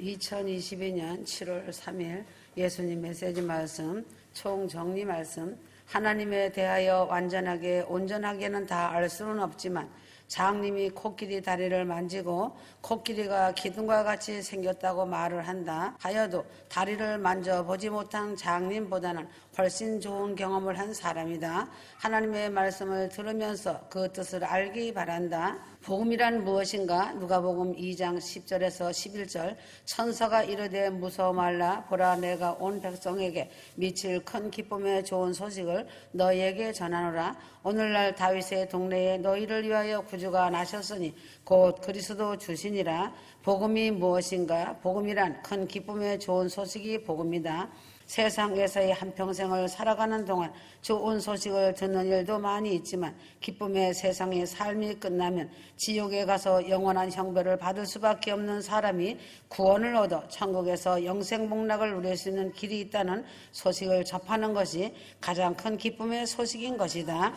2022년 7월 3일 예수님 메시지 말씀, 총정리 말씀, 하나님에 대하여 완전하게, 온전하게는 다 알 수는 없지만 장님이 코끼리 다리를 만지고 코끼리가 기둥과 같이 생겼다고 말을 한다 하여도 다리를 만져보지 못한 장님보다는 훨씬 좋은 경험을 한 사람이다. 하나님의 말씀을 들으면서 그 뜻을 알기 바란다. 복음이란 무엇인가? 누가복음 2장 10절에서 11절 천사가 이르되 무서워 말라 보라 내가 온 백성에게 미칠 큰 기쁨의 좋은 소식을 너희에게 전하노라 오늘날 다윗의 동네에 너희를 위하여 구주가 나셨으니 곧 그리스도 주시니라 복음이 무엇인가? 복음이란 큰 기쁨의 좋은 소식이 복음이다. 세상에서의 한평생을 살아가는 동안 좋은 소식을 듣는 일도 많이 있지만 기쁨의 세상의 삶이 끝나면 지옥에 가서 영원한 형벌을 받을 수밖에 없는 사람이 구원을 얻어 천국에서 영생 복락을 누릴 수 있는 길이 있다는 소식을 접하는 것이 가장 큰 기쁨의 소식인 것이다.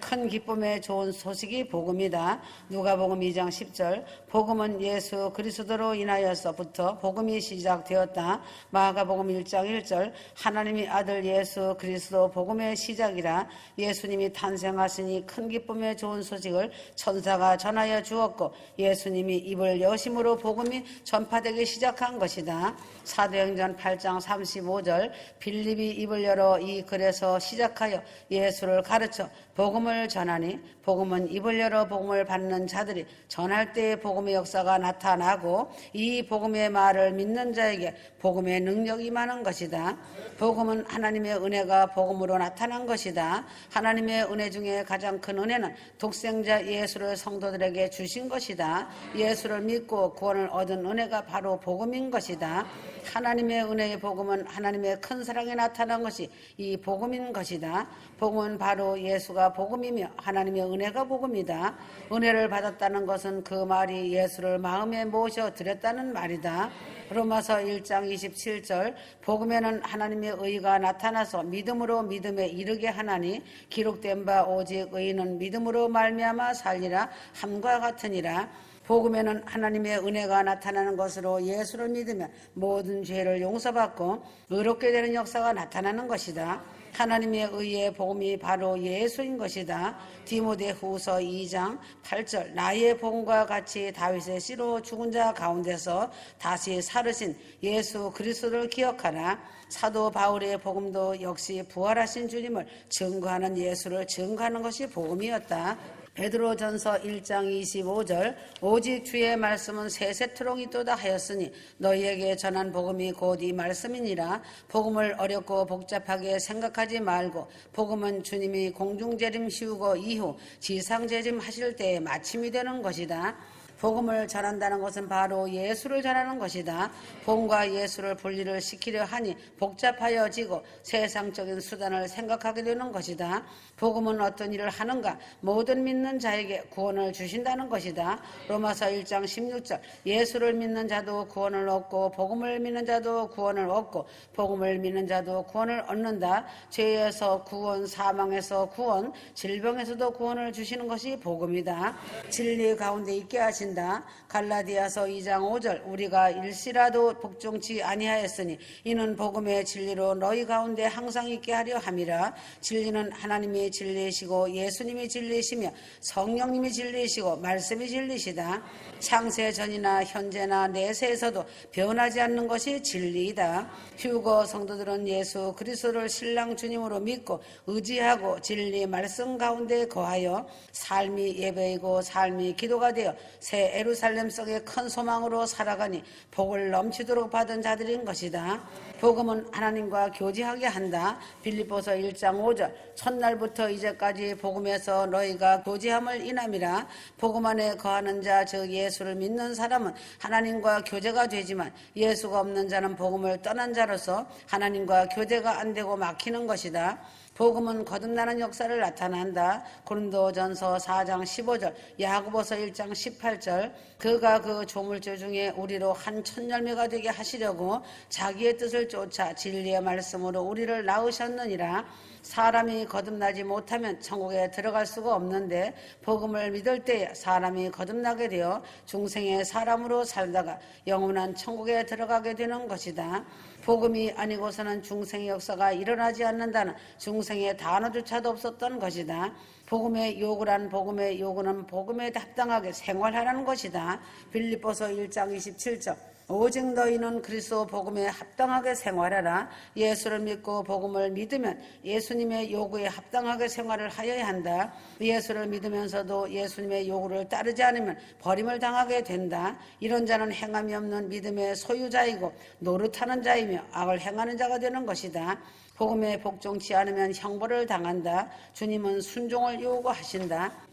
큰 기쁨의 좋은 소식이 복음이다. 누가복음 2장 10절 복음은 예수 그리스도로 인하여서부터 복음이 시작되었다. 마가복음 1장 1절 하나님의 아들 예수 그리스도 복음의 시작이라 예수님이 탄생하시니 큰 기쁨의 좋은 소식을 천사가 전하여 주었고 예수님이 입을 여심으로 복음이 전파되기 시작한 것이다. 사도행전 8장 35절 빌립이 입을 열어 이 글에서 시작하여 예수를 가르쳐 복음 을 전하니 복음은 입을 열어 복음을 받는 자들이 전할 때의 복음의 역사가 나타나고 이 복음의 말을 믿는 자에게 복음의 능력이 많은 것이다. 복음은 하나님의 은혜가 복음으로 나타난 것이다. 하나님의 은혜 중에 가장 큰 은혜는 독생자 예수를 성도들에게 주신 것이다. 예수를 믿고 구원을 얻은 은혜가 바로 복음인 것이다. 하나님의 은혜의 복음은 하나님의 큰 사랑에 나타난 것이 이 복음인 것이다. 복음은 바로 예수가 복음 이며 하나님의 은혜가 복음이다. 은혜를 받았다는 것은 그 말이 예수를 마음에 모셔 드렸다는 말이다. 로마서 1장 27절 복음에는 하나님의 의가 나타나서 믿음으로 믿음에 이르게 하나니 기록된 바 오직 의인은 믿음으로 말미암아 살리라 함과 같으니라 복음에는 하나님의 은혜가 나타나는 것으로 예수를 믿으면 모든 죄를 용서받고 의롭게 되는 역사가 나타나는 것이다. 하나님의 의의 복음이 바로 예수인 것이다. 디모데 후서 2장 8절 나의 복음과 같이 다윗의 씨로 죽은 자 가운데서 다시 살으신 예수 그리스도를 기억하라. 사도 바울의 복음도 역시 부활하신 주님을 증거하는 예수를 증거하는 것이 복음이었다. 베드로전서 1장 25절 오직 주의 말씀은 세세토록 있도다 하였으니 너희에게 전한 복음이 곧 이 말씀이니라 복음을 어렵고 복잡하게 생각하지 말고 복음은 주님이 공중재림 씌우고 이후 지상재림 하실 때에 마침이 되는 것이다. 복음을 전한다는 것은 바로 예수를 전하는 것이다. 복음과 예수를 분리를 시키려 하니 복잡하여지고 세상적인 수단을 생각하게 되는 것이다. 복음은 어떤 일을 하는가? 모든 믿는 자에게 구원을 주신다는 것이다. 로마서 1장 16절 예수를 믿는 자도 구원을 얻고 복음을 믿는 자도 구원을 얻고 복음을 믿는 자도 구원을 얻는다. 죄에서 구원, 사망에서 구원, 질병에서도 구원을 주시는 것이 복음이다. 진리 가운데 있게 하신 하신다. 갈라디아서 2장 5절 우리가 일시라도 복종치 아니하였으니 이는 복음의 진리로 너희 가운데 항상 있게 하려 함이라. 진리는 하나님이 진리이시고 예수님이 진리이시며 성령님이 진리이시고 말씀이 진리시다. 창세 전이나 현재나 내세에서도 변하지 않는 것이 진리이다. 휴거 성도들은 예수 그리스도를 신랑 주님으로 믿고 의지하고 진리 말씀 가운데 거하여 삶이 예배이고 삶이 기도가 되어 새 에루살렘 속에 큰 소망으로 살아가니 복을 넘치도록 받은 자들인 것이다. 복음은 하나님과 교제하게 한다. 빌립보서 1장 5절 첫날부터 이제까지 복음에서 너희가 교제함을 인함이라 복음 안에 거하는 자 즉 예수를 믿는 사람은 하나님과 교제가 되지만 예수가 없는 자는 복음을 떠난 자로서 하나님과 교제가 안 되고 막히는 것이다. 복음은 거듭나는 역사를 나타난다. 고린도전서 4장 15절, 야고보서 1장 18절. 그가 그 조물주 중에 우리로 한 천열매가 되게 하시려고 자기의 뜻을 쫓아 진리의 말씀으로 우리를 낳으셨느니라. 사람이 거듭나지 못하면 천국에 들어갈 수가 없는데 복음을 믿을 때 사람이 거듭나게 되어 중생의 사람으로 살다가 영원한 천국에 들어가게 되는 것이다. 복음이 아니고서는 중생의 역사가 일어나지 않는다는 중생의 단어조차도 없었던 것이다. 복음의 요구란 복음의 요구는 복음에 합당하게 생활하라는 것이다. 빌립보서 1장 27절 오직 너희는 그리스도 복음에 합당하게 생활하라. 예수를 믿고 복음을 믿으면 예수님의 요구에 합당하게 생활을 하여야 한다. 예수를 믿으면서도 예수님의 요구를 따르지 않으면 버림을 당하게 된다. 이런 자는 행함이 없는 믿음의 소유자이고 노릇하는 자이며 악을 행하는 자가 되는 것이다. 복음에 복종치 않으면 형벌을 당한다. 주님은 순종을 요구하신다.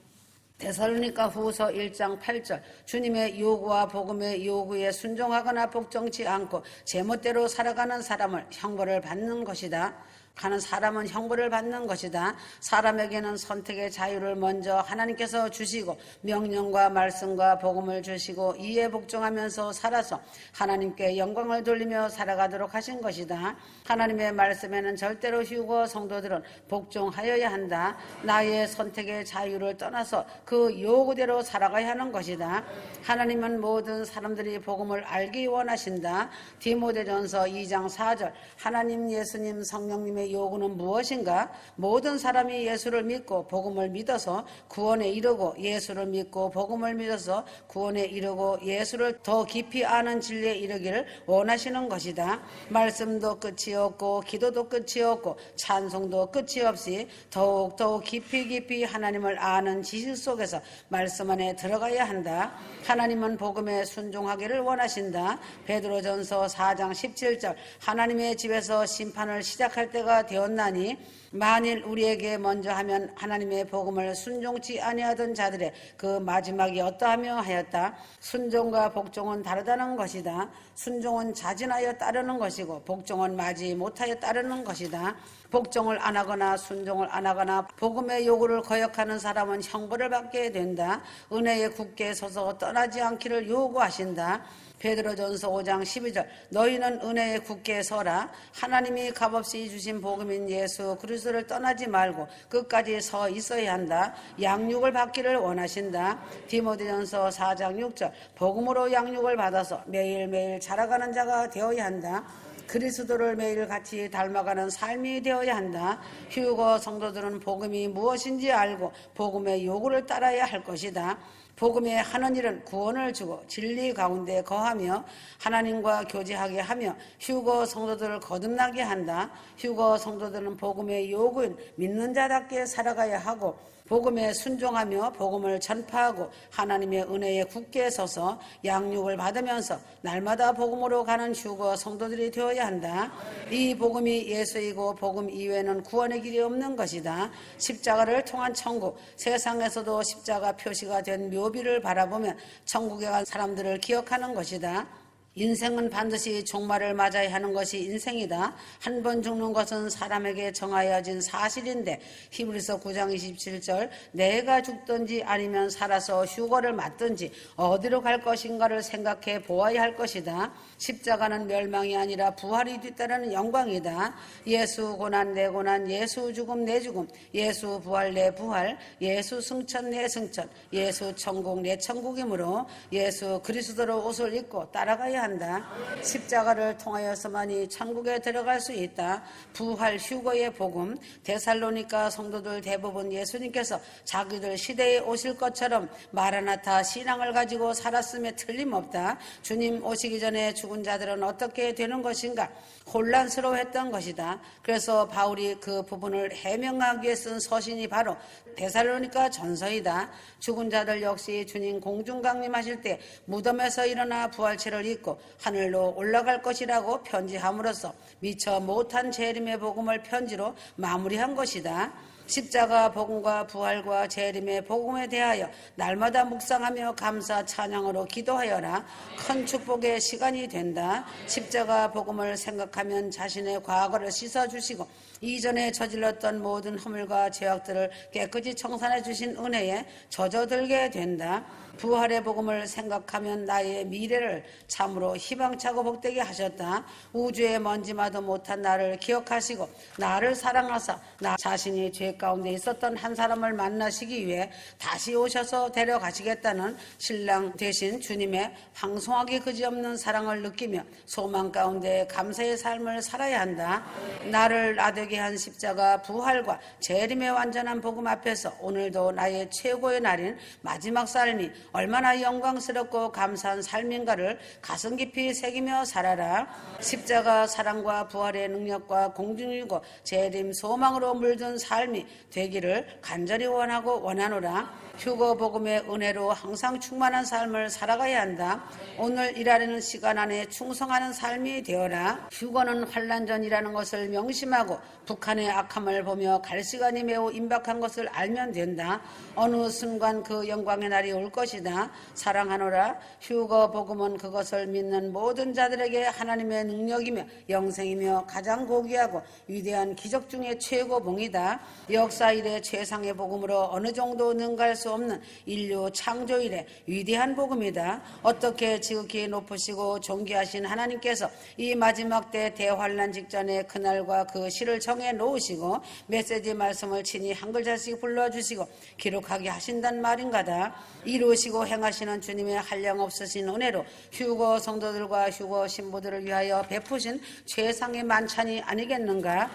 데살로니가 후서 1장 8절 주님의 요구와 복음의 요구에 순종하거나 복종치 않고 제멋대로 살아가는 사람을 형벌을 받는 것이다. 가는 사람은 형벌을 받는 것이다. 사람에게는 선택의 자유를 먼저 하나님께서 주시고 명령과 말씀과 복음을 주시고 이에 복종하면서 살아서 하나님께 영광을 돌리며 살아가도록 하신 것이다. 하나님의 말씀에는 절대로 휴고 성도들은 복종하여야 한다. 나의 선택의 자유를 떠나서 그 요구대로 살아가야 하는 것이다. 하나님은 모든 사람들이 복음을 알기 원하신다. 디모데전서 2장 4절 하나님 예수님 성령님의 요구는 무엇인가? 모든 사람이 예수를 믿고 복음을 믿어서 구원에 이르고 예수를 믿고 복음을 믿어서 구원에 이르고 예수를 더 깊이 아는 진리에 이르기를 원하시는 것이다. 말씀도 끝이 없고 기도도 끝이 없고 찬송도 끝이 없이 더욱 더욱 깊이 깊이 하나님을 아는 지식 속에서 말씀 안에 들어가야 한다. 하나님은 복음에 순종하기를 원하신다. 베드로전서 4장 17절 하나님의 집에서 심판을 시작할 때가 되었나니 만일 우리에게 먼저 하면 하나님의 복음을 순종치 아니하던 자들의 그 마지막이 어떠하며 하였다. 순종과 복종은 다르다는 것이다. 순종은 자진하여 따르는 것이고 복종은 마지 못하여 따르는 것이다. 복종을 안 하거나 순종을 안 하거나 복음의 요구를 거역하는 사람은 형벌을 받게 된다. 은혜에 굳게 서서 떠나지 않기를 요구하신다. 베드로전서 5장 12절 너희는 은혜에 굳게 서라 하나님이 값없이 주신 복음인 예수 그리스도를 떠나지 말고 끝까지 서 있어야 한다 양육을 받기를 원하신다 디모데전서 4장 6절 복음으로 양육을 받아서 매일매일 자라가는 자가 되어야 한다 그리스도를 매일 같이 닮아가는 삶이 되어야 한다. 휴거 성도들은 복음이 무엇인지 알고 복음의 요구를 따라야 할 것이다. 복음의 하는 일은 구원을 주고 진리 가운데 거하며 하나님과 교제하게 하며 휴거 성도들을 거듭나게 한다. 휴거 성도들은 복음의 요구인 믿는 자답게 살아가야 하고 복음에 순종하며 복음을 전파하고 하나님의 은혜에 굳게 서서 양육을 받으면서 날마다 복음으로 가는 휴거 성도들이 되어야 한다. 이 복음이 예수이고 복음 이외에는 구원의 길이 없는 것이다. 십자가를 통한 천국, 세상에서도 십자가 표시가 된 묘 비를 바라보면 천국에 간 사람들을 기억하는 것이다. 인생은 반드시 종말을 맞아야 하는 것이 인생이다. 한 번 죽는 것은 사람에게 정하여진 사실인데 히브리서 9장 27절 내가 죽든지 아니면 살아서 휴거를 맞든지 어디로 갈 것인가를 생각해 보아야 할 것이다. 십자가는 멸망이 아니라 부활이 뒤따르는 영광이다. 예수 고난 내 고난 예수 죽음 내 죽음 예수 부활 내 부활 예수 승천 내 승천 예수 천국 내 천국이므로 예수 그리스도로 옷을 입고 따라가야 한다. 십자가를 통하여서만이 천국에 들어갈 수 있다. 부활 휴거의 복음 데살로니가 성도들 대부분 예수님께서 자기들 시대에 오실 것처럼 마라나타 신앙을 가지고 살았음에 틀림없다. 주님 오시기 전에 죽은 자들은 어떻게 되는 것인가 혼란스러워했던 것이다. 그래서 바울이 그 부분을 해명하기 위해 쓴 서신이 바로 데살로니가 전서이다. 죽은 자들 역시 주님 공중 강림하실 때 무덤에서 일어나 부활체를 입고 하늘로 올라갈 것이라고 편지함으로써 미처 못한 재림의 복음을 편지로 마무리한 것이다. 십자가 복음과 부활과 재림의 복음에 대하여 날마다 묵상하며 감사 찬양으로 기도하여라. 큰 축복의 시간이 된다. 십자가 복음을 생각하면 자신의 과거를 씻어 주시고 이전에 저질렀던 모든 허물과 죄악들을 깨끗이 청산해 주신 은혜에 젖어들게 된다 부활의 복음을 생각하면 나의 미래를 참으로 희망차고 복되게 하셨다. 우주의 먼지마도 못한 나를 기억하시고 나를 사랑하사 나 자신이 죄 가운데 있었던 한 사람을 만나시기 위해 다시 오셔서 데려가시겠다는 신랑 되신 주님의 황송하기 그지없는 사랑을 느끼며 소망 가운데 감사의 삶을 살아야 한다. 나를 나되게 한 십자가 부활과 재림의 완전한 복음 앞에서 오늘도 나의 최고의 날인 마지막 살이니 얼마나 영광스럽고 감사한 삶인가를 가슴 깊이 새기며 살아라. 십자가 사랑과 부활의 능력과 공중이고 재림 소망으로 물든 삶이 되기를 간절히 원하고 원하노라. 휴거 복음의 은혜로 항상 충만한 삶을 살아가야 한다. 오늘 일하려는 시간 안에 충성하는 삶이 되어라. 휴거는 환란전이라는 것을 명심하고 북한의 악함을 보며 갈 시간이 매우 임박한 것을 알면 된다. 어느 순간 그 영광의 날이 올 것이 다. 사랑하노라. 휴거 복음은 그것을 믿는 모든 자들에게 하나님의 능력이며 영생이며 가장 고귀하고 위대한 기적 중의 최고봉이다. 역사 일의 최상의 복음으로 어느 정도 능가할 수 없는 인류 창조 일의 위대한 복음이다. 어떻게 지극히 높으시고 존귀하신 하나님께서 이 마지막 때 대환란 직전에 그날과 그 시를 정해 놓으시고 메시지 말씀을 친히 한 글자씩 불러주시고 기록하게 하신단 말인가다. 이루시 고 행하시는 주님의 한량 없으신 은혜로 휴거 성도들과 휴거 신부들을 위하여 베푸신 최상의 만찬이 아니겠는가?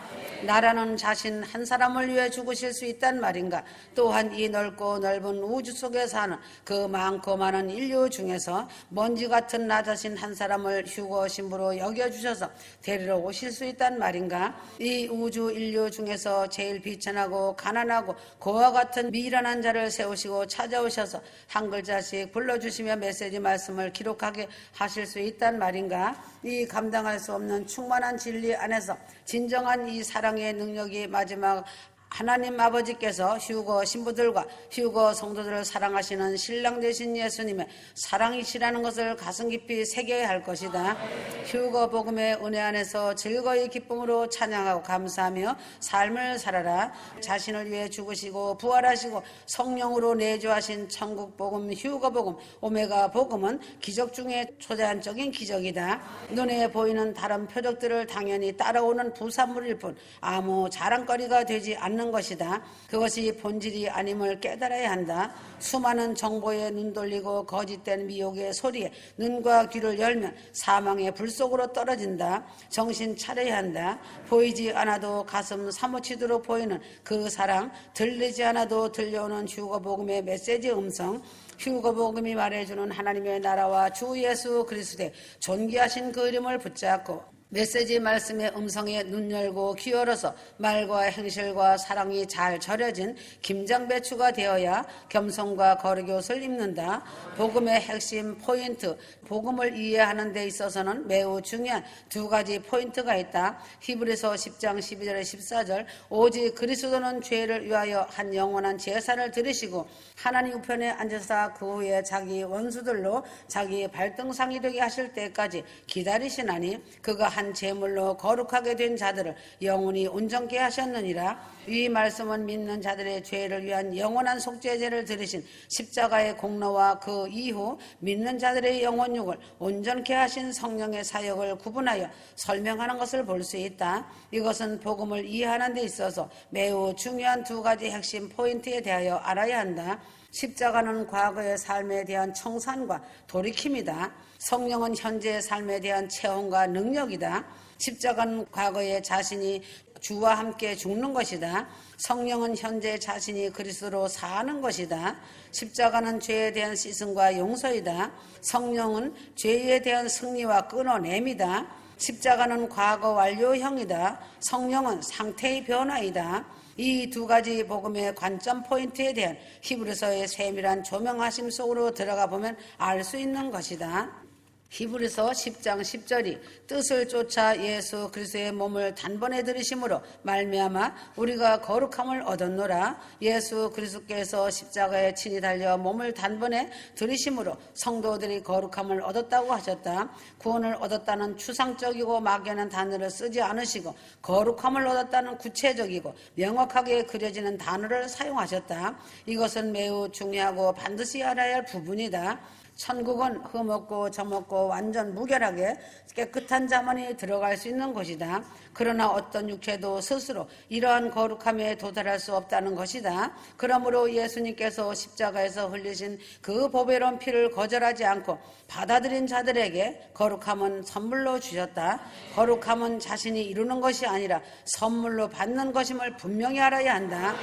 나라는 자신 한 사람을 위해 죽으실 수 있단 말인가? 또한 이 넓고 넓은 우주 속에 사는 그 많고 많은 인류 중에서 먼지 같은 나 자신 한 사람을 휴거 신부로 여겨주셔서 데리러 오실 수 있단 말인가? 이 우주 인류 중에서 제일 비천하고 가난하고 고와 같은 미련한 자를 세우시고 찾아오셔서 한글 자씩 불러주시며 메시지 말씀을 기록하게 하실 수 있단 말인가? 이 감당할 수 없는 충만한 진리 안에서 진정한 이 사랑의 능력이 마지막 하나님 아버지께서 휴거 신부들과 휴거 성도들을 사랑하시는 신랑 되신 예수님의 사랑이시라는 것을 가슴 깊이 새겨야 할 것이다. 휴거 복음의 은혜 안에서 즐거이 기쁨으로 찬양하고 감사하며 삶을 살아라. 자신을 위해 죽으시고 부활하시고 성령으로 내주하신 천국 복음, 휴거 복음, 오메가 복음은 기적 중에 초대한적인 기적이다. 눈에 보이는 다른 표적들을 당연히 따라오는 부산물일 뿐 아무 자랑거리가 되지 않는 않는 것이다. 그것이 본질이 아님을 깨달아야 한다. 수많은 정보에 눈 돌리고 거짓된 미혹의 소리에 눈과 귀를 열면 사망의 불 속으로 떨어진다. 정신 차려야 한다. 보이지 않아도 가슴 사무치도록 보이는 그 사랑, 들리지 않아도 들려오는 휴거 복음의 메시지 음성, 휴거 복음이 말해주는 하나님의 나라와 주 예수 그리스도의 존귀하신 그 이름을 붙잡고 메시지 말씀의 음성에 눈 열고 귀 열어서 말과 행실과 사랑이 잘 절여진 김장배추가 되어야 겸손과 거룩의 옷을 입는다. 복음의 핵심 포인트, 복음을 이해하는 데 있어서는 매우 중요한 두 가지 포인트가 있다. 히브리서 10장 12절에 14절 오직 그리스도는 죄를 위하여 한 영원한 제사를 드리시고 하나님 우편에 앉아서 그 후에 자기 원수들로 자기 발등상이 되게 하실 때까지 기다리시나니 그가 한 제물로 거룩하게 된 자들을 영원히 온전케 하셨느니라 이 말씀은 믿는 자들의 죄를 위한 영원한 속죄제를 들으신 십자가의 공로와 그 이후 믿는 자들의 영혼육을 온전케 하신 성령의 사역을 구분하여 설명하는 것을 볼 수 있다. 이것은 복음을 이해하는 데 있어서 매우 중요한 두 가지 핵심 포인트에 대하여 알아야 한다. 십자가는 과거의 삶에 대한 청산과 돌이킴이다. 성령은 현재의 삶에 대한 체험과 능력이다. 십자가는 과거의 자신이 주와 함께 죽는 것이다. 성령은 현재 자신이 그리스도로 사는 것이다. 십자가는 죄에 대한 씻음과 용서이다. 성령은 죄에 대한 승리와 끊어냄이다. 십자가는 과거 완료형이다. 성령은 상태의 변화이다. 이 두 가지 복음의 관점 포인트에 대한 히브리서의 세밀한 조명하심 속으로 들어가 보면 알 수 있는 것이다. 히브리서 10장 10절이 뜻을 쫓아 예수 그리스도의 몸을 단번에 들이심으로 말미암아 우리가 거룩함을 얻었노라. 예수 그리스도께서 십자가에 친히 달려 몸을 단번에 들이심으로 성도들이 거룩함을 얻었다고 하셨다. 구원을 얻었다는 추상적이고 막연한 단어를 쓰지 않으시고 거룩함을 얻었다는 구체적이고 명확하게 그려지는 단어를 사용하셨다. 이것은 매우 중요하고 반드시 알아야 할 부분이다. 천국은 흠없고 점없고 완전 무결하게 깨끗한 자만이 들어갈 수 있는 곳이다. 그러나 어떤 육체도 스스로 이러한 거룩함에 도달할 수 없다는 것이다. 그러므로 예수님께서 십자가에서 흘리신 그 보배로운 피를 거절하지 않고 받아들인 자들에게 거룩함은 선물로 주셨다. 거룩함은 자신이 이루는 것이 아니라 선물로 받는 것임을 분명히 알아야 한다.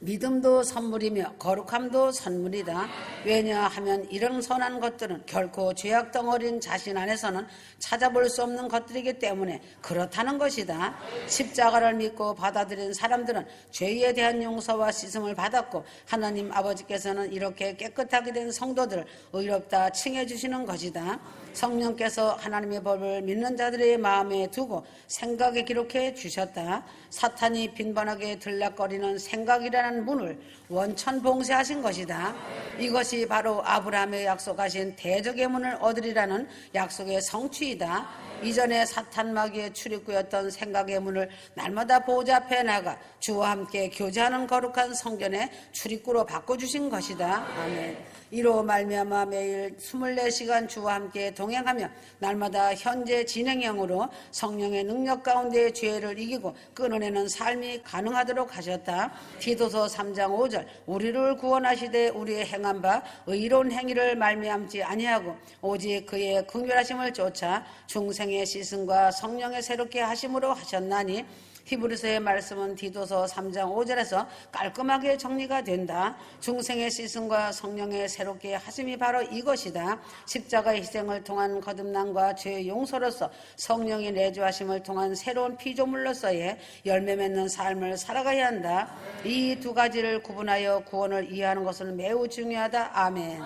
믿음도 선물이며 거룩함도 선물이다. 왜냐하면 이런 선한 것들은 결코 죄악 덩어린 자신 안에서는 찾아볼 수 없는 것들이기 때문에 그렇다는 것이다. 십자가를 믿고 받아들인 사람들은 죄에 대한 용서와 씻음을 받았고 하나님 아버지께서는 이렇게 깨끗하게 된 성도들을 의롭다 칭해 주시는 것이다. 성령께서 하나님의 법을 믿는 자들의 마음에 두고 생각에 기록해 주셨다. 사탄이 빈번하게 들락거리는 생각이라는 문을 원천 봉쇄하신 것이다. 이것이 바로 아브라함의 약속하신 대적의 문을 얻으리라는 약속의 성취이다. 이전에 사탄 마귀의 출입구였던 생각의 문을 날마다 보호자 앞에 나가 주와 함께 교제하는 거룩한 성전의 출입구로 바꿔주신 것이다. 아멘. 이로 말미암아 매일 24시간 주와 함께 동행하며 날마다 현재 진행형으로 성령의 능력 가운데 죄를 이기고 끊어내는 삶이 가능하도록 하셨다. 디도서 3장 5절 우리를 구원하시되 우리의 행한 바 의로운 행위를 말미암지 아니하고 오직 그의 긍휼하심을 쫓아 중생의 시승과 성령의 새롭게 하심으로 하셨나니 히브리서의 말씀은 디도서 3장 5절에서 깔끔하게 정리가 된다. 중생의 시승과 성령의 새롭게 하심이 바로 이것이다. 십자가의 희생을 통한 거듭남과 죄의 용서로서 성령의 내주하심을 통한 새로운 피조물로서의 열매 맺는 삶을 살아가야 한다. 이 두 가지를 구분하여 구원을 이해하는 것은 매우 중요하다. 아멘.